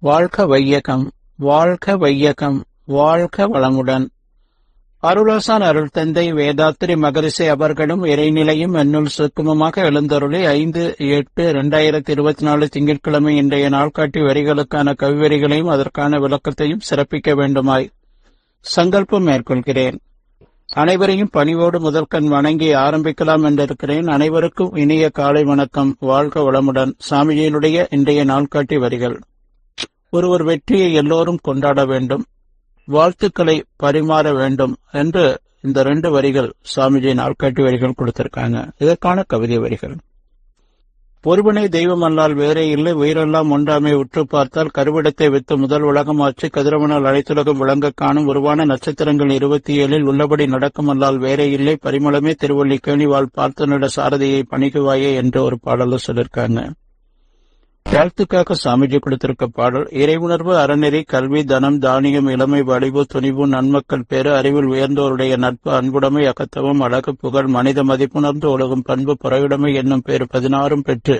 வாழ்க வையகம் வாழ்க வையகம் வாழ்க வளமுடன். அருளாசான் அருள் தந்தை வேதாத்திரி மகரிஷி அவர்களும் இறைநிலையும் என்னுள் சுக்குமமாக எழுந்தருளி ஐந்து எட்டு இரண்டாயிரத்தி இருபத்தி நாலு திங்கட்கிழமை இன்றைய நாள்காட்டி வரிகளுக்கான கவிவரிகளையும் அதற்கான விளக்கத்தையும் சிறப்பிக்க வேண்டுமாய் சங்கல்பம் மேற்கொள்கிறேன். அனைவரையும் பணிவோடு முதற்கண் வணங்கி ஆரம்பிக்கலாம் என்றிருக்கிறேன். அனைவருக்கும் இனிய காலை வணக்கம். வாழ்க வளமுடன். சாமிஜியினுடைய இன்றைய நாள்காட்டி வரிகள். ஒருவர் வெற்றியை எல்லோரும் கொண்டாட வேண்டும் வாழ்த்துக்களை பரிமாற வேண்டும் என்று இந்த ரெண்டு வரிகள் சுவாமிஜி நாள்காட்டி வரிகள் கொடுத்திருக்காங்க. இதற்கான கவிதை வரிகள். ஒருவனை தெய்வம் அல்லால் வேறே இல்லை உயிரெல்லாம் ஒன்றாமை உற்று பார்த்தால் கருவிடத்தை வித்து முதல் உலகம் ஆச்சு கதிரவனால் அழைத்துலகம் விளங்க காணும் உருவான நட்சத்திரங்கள் இருபத்தி ஏழில் உள்ளபடி நடக்கும் அல்லால் வேறே இல்லை பரிமளமே திருவள்ளி கேணிவாள் பார்த்தனிட சாரதியை பணிக்குவாயே என்று ஒரு பாடலும் சொல்லியிருக்காங்க வாழ்த்துக்காக சாமிஜி கொடுத்திருக்க பாடல் இறைவுணர்வு அறநெறி கல்வி தனம் தானியம் இளமை வடிவு துணிவு நன்மக்கள் பேறு அறிவில் உயர்ந்தோருடைய நட்பு அன்புடைமை அகத்தவம் அழகு புகழ் மனித மதிப்புணர்ந்து ஒழுகும் பண்பு புறையுடைமை என்னும் பேர் பதினாறும் பெற்று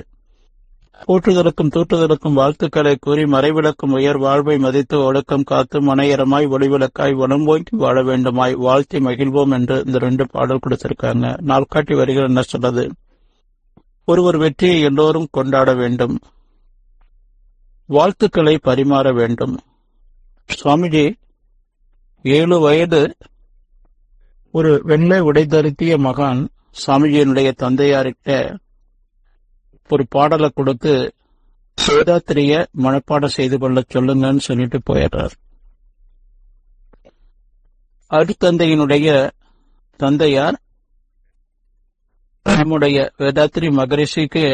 போற்றுதலுக்கும் தூற்றுதலுக்கும் வாழ்த்துக்களை கூறி மறைவிளக்கும் உயர் வாழ்வை மதித்து ஒழுக்கம் காத்து மனையரமாய் ஒளிவிளக்காய் வனம்போங்கி வாழ வேண்டுமாய் வாழ்த்தி மகிழ்வோம் என்று இந்த ரெண்டு பாடல் கொடுத்திருக்காங்க. நாள்காட்டி வருகிற என்ன சொல்றது? ஒருவர் வெற்றியை எல்லோரும் கொண்டாட வேண்டும். வாழ்த்துக்களை பரிமாற வேண்டும். சுவாமிஜி ஏழு வயது ஒரு வெள்ளை உடை தருத்திய மகான் சாமிஜியினுடைய தந்தையார்கிட்ட ஒரு பாடலை கொடுத்து வேதாத்திரிய மனப்பாடம் செய்து கொள்ள சொல்லுங்கன்னு சொல்லிட்டு போயிடுறார். அருத்தந்தையினுடைய தந்தையார் நம்முடைய வேதாத்திரி மகரிஷிக்கு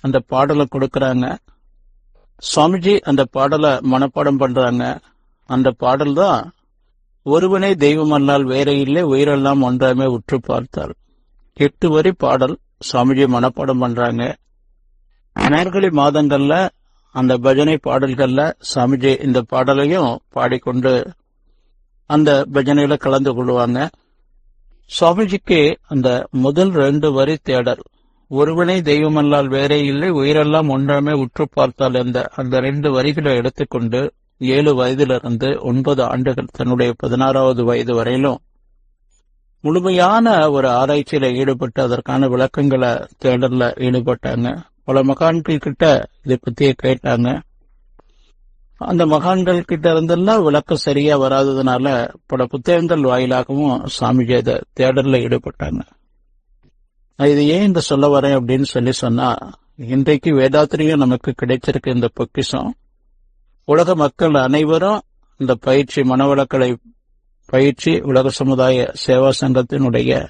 அந்த பாடலை கொடுக்கறாங்க. சுவாமிஜி அந்த பாடலை மனப்பாடம் பண்றாங்க. அந்த பாடல் தான் ஒருவனே தெய்வமல்லால் வேற இல்லை உயிரெல்லாம் ஒன்றாமே உற்று பார்த்தால் எட்டு வரி பாடல் சுவாமிஜி மனப்பாடம் பண்றாங்க. நேர்கழி மாதங்கள்ல அந்த பஜனை பாடல்கள்ல சாமிஜி இந்த பாடலையும் பாடிக்கொண்டு அந்த பஜனையில கலந்து கொள்வாங்க. சுவாமிஜிக்கு அந்த முதல் ரெண்டு வரி தேடல். ஒருவனே தெய்வமல்லால் வேறே இல்லை உயிரெல்லாம் ஒன்றாமே உற்று பார்த்தால் என்ற அந்த ரெண்டு வரிகளை எடுத்துக்கொண்டு ஏழு வயதிலிருந்து ஒன்பது ஆண்டுகள் தன்னுடைய பதினாறாவது வயது வரையிலும் முழுமையான ஒரு ஆராய்ச்சியில ஈடுபட்டு அதற்கான விளக்கங்களை தேடல்ல ஈடுபட்டாங்க. பல மகான்கள் கிட்ட இதை பத்தியே கேட்டாங்க. அந்த மகான்கள் கிட்ட இருந்தெல்லாம் விளக்கம் சரியா வராததுனால பல புத்தகங்கள் வாயிலாகவும் சாமிஜி அதை தேடல்ல ஈடுபட்டாங்க. இது ஏன் இந்த சொல்ல வரேன் அப்படின்னு சொல்லி சொன்னா இன்றைக்கு வேதாத்திரியும் நமக்கு கிடைச்சிருக்க இந்த பொக்கிஷம். உலக மக்கள் அனைவரும் இந்த பயிற்சி மனவளக்கலை பயிற்சி உலக சமுதாய சேவா சங்கத்தினுடைய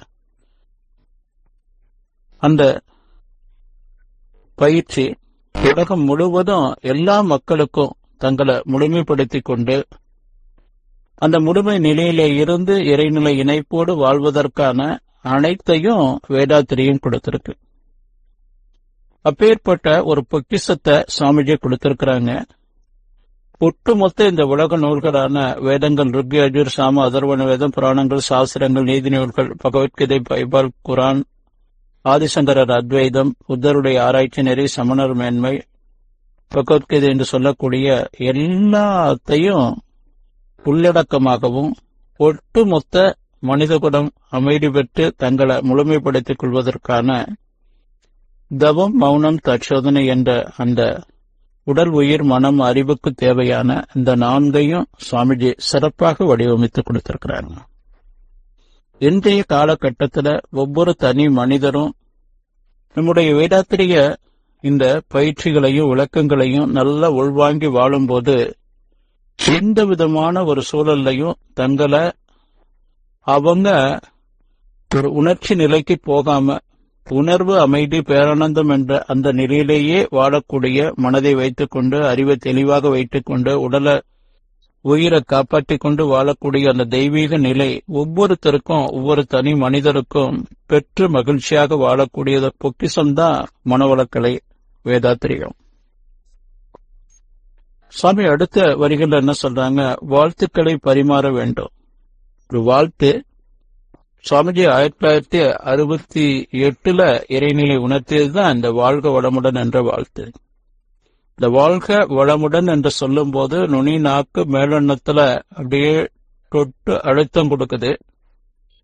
அந்த பயிற்சி உலகம் முழுவதும் எல்லா மக்களுக்கும் தங்களை முழுமைப்படுத்திக் கொண்டு அந்த முழுமை நிலையிலே இருந்து இறைநிலை இணைப்போடு வாழ்வதற்கான அனைத்தையும் வேதாத்திரியும் கொடுத்திருக்கு. அப்பேற்பட்ட ஒரு பொக்கிஷத்தை சுவாமிஜி கொடுத்திருக்கிறாங்க. ஒட்டுமொத்த இந்த உலக நூல்களான வேதங்கள் ருக் அஜுர் சாம அதர்வன வேதம் புராணங்கள் சாஸ்திரங்கள் நீதி நூல்கள் பகவத்கீதை பைபால் குரான் ஆதிசங்கரர் அத்வைதம் புத்தருடைய ஆராய்ச்சி நெறி சமணர் மேன்மை பகவத்கீதை என்று சொல்லக்கூடிய எல்லாத்தையும் உள்ளடக்கமாகவும் ஒட்டுமொத்த மனிதகுலம் அமைதி பெற்று தங்களை முழுமைப்படுத்திக் கொள்வதற்கான தவம் மௌனம் தற்சோதனை என்ற அந்த உடல் உயிர் மனம் அறிவுக்கு தேவையான இந்த நான்கையும் சுவாமிஜி சிறப்பாக வடிவமைத்து கொடுத்திருக்கிறாங்க. இன்றைய காலகட்டத்தில் ஒவ்வொரு தனி மனிதரும் நம்முடைய வேதாத்திரிய இந்த பயிற்சிகளையும் விளக்கங்களையும் நல்லா உள்வாங்கி வாழும்போது எந்த விதமான ஒரு சூழல்லையும் தங்களை அவங்க ஒரு உணர்ச்சி நிலைக்கு போகாம உணர்வு அமைதி பேரானந்தம் என்ற அந்த நிலையிலேயே வாழக்கூடிய மனதை வைத்துக்கொண்டு அறிவை தெளிவாக வைத்துக்கொண்டு உடலை உயிரை காப்பாற்றிக் கொண்டு வாழக்கூடிய அந்த தெய்வீக நிலை ஒவ்வொருத்தருக்கும் ஒவ்வொரு தனி மனிதருக்கும் பெற்று மகிழ்ச்சியாக வாழக்கூடிய பொக்கிசம்தான் மனவளக்கலை வேதாத்திரியம். சுவாமி அடுத்த வரிகள் என்ன சொல்றாங்க? வாழ்த்துக்களை பரிமாற வேண்டும். ஒரு வாழ்த்து. சுவாமிஜி ஆயிரத்தி தொள்ளாயிரத்தி அறுபத்தி எட்டுல இறைநிலை உணர்த்தியதுதான் இந்த வாழ்க வளமுடன் என்ற வாழ்த்து. இந்த வாழ்க வளமுடன் என்று சொல்லும் போது நுனி நாக்கு மேலெண்ணத்துல அப்படியே தொட்டு அழுத்தம் கொடுக்குது.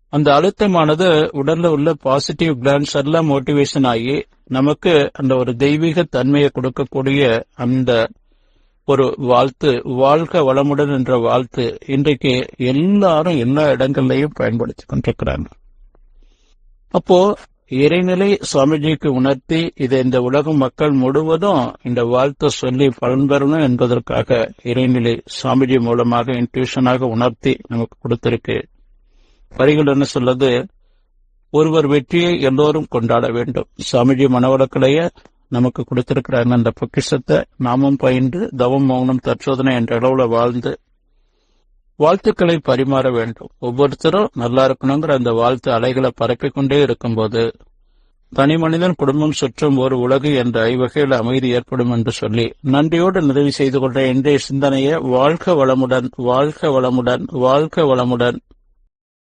அந்த அழுத்தமானது உடல்ல உள்ள பாசிட்டிவ் கிளான்ஸ் எல்லாம் மோட்டிவேஷன் ஆகி நமக்கு அந்த ஒரு தெய்வீக தன்மையை கொடுக்கக்கூடிய அந்த ஒரு வாழ்த்து வாழ்க வளமுடன் என்ற வாழ்த்து. இன்றைக்கு எல்லாரும் எல்லா இடங்கள்லையும் பயன்படுத்தி கொண்டிருக்கிறாங்க. அப்போ இறைநிலை சுவாமிஜிக்கு உணர்த்தி இதை இந்த உலக மக்கள் முழுவதும் இந்த வாழ்த்து சொல்லி பலன் பெறணும் என்பதற்காக இறைநிலை சுவாமிஜி மூலமாக இன்ட்யூஷனாக உணர்த்தி நமக்கு கொடுத்திருக்கு. வரிகள் என்ன சொல்றது ஒருவர் வெற்றியை எல்லோரும் கொண்டாட வேண்டும். சுவாமிஜி மனவளக்கலைய நமக்கு கொடுத்திருக்கிறாங்க அந்த பொக்கிஷத்தை நாமும் பயின்று தவம் மௌனம் தற்சோதனை என்ற அளவுல வாழ்ந்து வாழ்த்துக்களை பரிமாற வேண்டும். ஒவ்வொருத்தரும் நல்லா இருக்கணுங்கிற அந்த வாழ்த்து அலைகளை பரப்பிக்கொண்டே இருக்கும்போது தனி மனிதன் குடும்பம் சுற்றும் ஒரு உலகு என்ற ஐவகையில் அமைதி ஏற்படும் என்று சொல்லி நன்றியோடு நிறைவு செய்து கொண்ட இன்றைய சிந்தனையை வாழ்க வளமுடன் வாழ்க வளமுடன் வாழ்க வளமுடன்.